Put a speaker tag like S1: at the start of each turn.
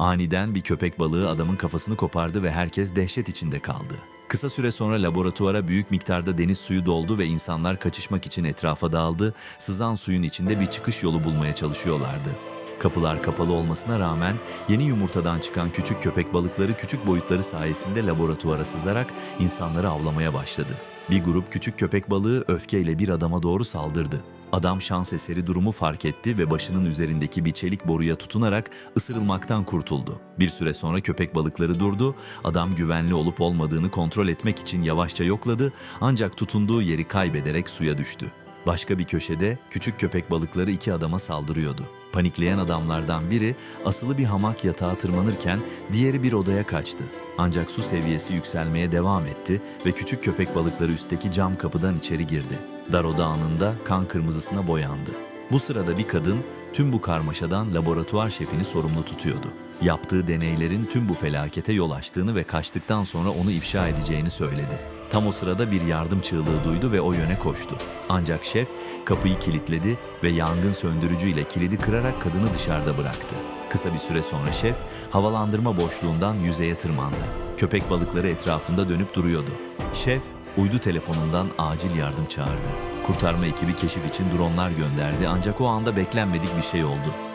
S1: Aniden bir köpek balığı adamın kafasını kopardı ve herkes dehşet içinde kaldı. Kısa süre sonra laboratuvara büyük miktarda deniz suyu doldu ve insanlar kaçışmak için etrafa dağıldı, sızan suyun içinde bir çıkış yolu bulmaya çalışıyorlardı. Kapılar kapalı olmasına rağmen yeni yumurtadan çıkan küçük köpek balıkları küçük boyutları sayesinde laboratuvara sızarak insanları avlamaya başladı. Bir grup küçük köpek balığı öfkeyle bir adama doğru saldırdı. Adam şans eseri durumu fark etti ve başının üzerindeki bir çelik boruya tutunarak ısırılmaktan kurtuldu. Bir süre sonra köpek balıkları durdu. Adam güvenli olup olmadığını kontrol etmek için yavaşça yokladı ancak tutunduğu yeri kaybederek suya düştü. Başka bir köşede küçük köpek balıkları iki adama saldırıyordu. Panikleyen adamlardan biri asılı bir hamak yatağa tırmanırken diğeri bir odaya kaçtı. Ancak su seviyesi yükselmeye devam etti ve küçük köpek balıkları üstteki cam kapıdan içeri girdi. Dar oda anında kan kırmızısına boyandı. Bu sırada bir kadın tüm bu karmaşadan laboratuvar şefini sorumlu tutuyordu. Yaptığı deneylerin tüm bu felakete yol açtığını ve kaçtıktan sonra onu ifşa edeceğini söyledi. Tam o sırada bir yardım çığlığı duydu ve o yöne koştu. Ancak şef kapıyı kilitledi ve yangın söndürücüyle kilidi kırarak kadını dışarıda bıraktı. Kısa bir süre sonra şef havalandırma boşluğundan yüzeye tırmandı. Köpek balıkları etrafında dönüp duruyordu. Şef uydu telefonundan acil yardım çağırdı. Kurtarma ekibi keşif için dronlar gönderdi ancak o anda beklenmedik bir şey oldu.